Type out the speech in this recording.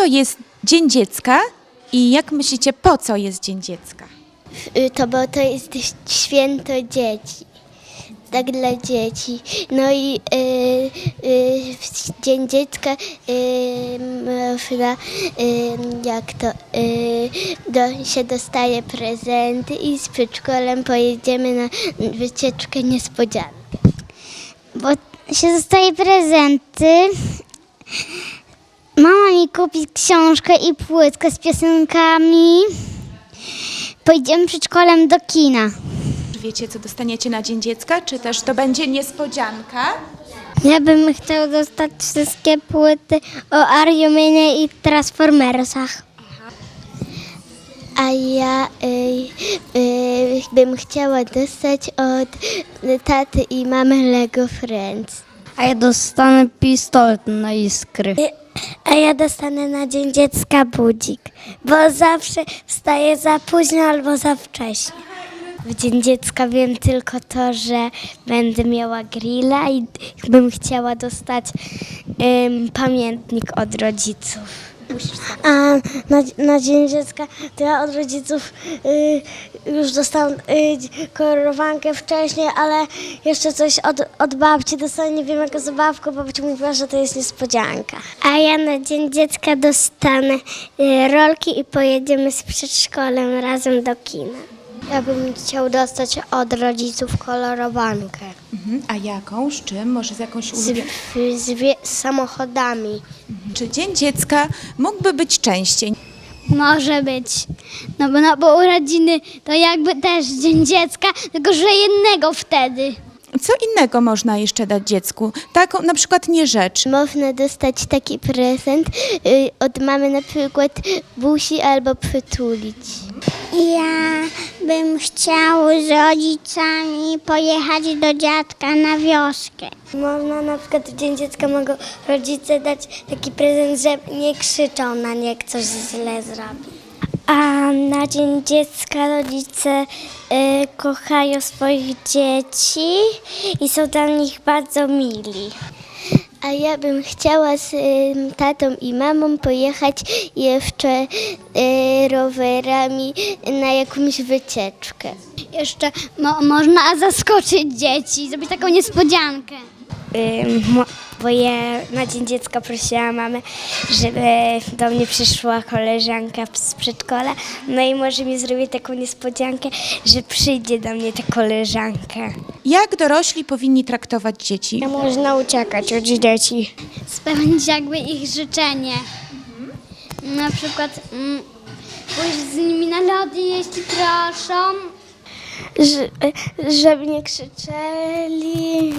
to jest Dzień Dziecka i jak myślicie, po co jest Dzień Dziecka? Y, To bo to jest święto dzieci. Tak dla dzieci. No i y, y, Dzień Dziecka y, y, jak to, y, do, się dostaje prezenty i z przedszkolem pojedziemy na wycieczkę niespodziankę. bo się dostaje prezenty. Mama mi kupi książkę i płytkę z piosenkami. Pojedziemy przedszkolem do kina. Czy wiecie, co dostaniecie na Dzień Dziecka, czy też to będzie niespodzianka? Ja bym chciał dostać wszystkie płyty o Ariuminie i Transformersach. A ja y, y, bym chciała dostać od taty i mamy Lego Friends. A ja dostanę pistolet na iskry. A ja dostanę na Dzień Dziecka budzik, bo zawsze wstaję za późno albo za wcześnie. W Dzień Dziecka wiem tylko to, że będę miała grilla i bym chciała dostać ym, pamiętnik od rodziców. A na, na Dzień Dziecka to ja od rodziców y, już dostałam y, kolorowankę wcześniej, ale jeszcze coś od, od babci dostałam, nie wiem jaką zabawkę, bo babcia mówiła, że to jest niespodzianka. A ja na Dzień Dziecka dostanę y, rolki i pojedziemy z przedszkolem razem do kina. Ja bym chciał dostać od rodziców kolorowankę Mhm. A jaką? Z czym? Może z jakąś z, ulubioną? z, wie- z samochodami. Czy Dzień Dziecka mógłby być częściej? Może być. No bo, no bo urodziny to jakby też Dzień Dziecka, tylko że jednego wtedy. Co innego można jeszcze dać dziecku? Taką na przykład nie rzecz. Można dostać taki prezent y, od mamy na przykład busi albo przytulić. Ja bym chciał z rodzicami pojechać do dziadka na wioskę. Można na przykład w Dzień Dziecka mogą rodzice dać taki prezent, że nie krzyczą na nie, jak coś źle zrobi. A na Dzień Dziecka rodzice y, kochają swoich dzieci i są dla nich bardzo mili. A ja bym chciała z ym, tatą i mamą pojechać jeszcze y, rowerami na jakąś wycieczkę. Jeszcze mo- można zaskoczyć dzieci, zrobić taką niespodziankę. Bo ja na Dzień Dziecka prosiłam mamę, żeby do mnie przyszła koleżanka z przedszkola, no i może mi zrobi taką niespodziankę, że przyjdzie do mnie ta koleżanka. Jak dorośli powinni traktować dzieci? Można uciekać od dzieci. Spełnić jakby ich życzenie. Na przykład mm, pójść z nimi na lody, jeśli proszą. żeby nie krzyczeli.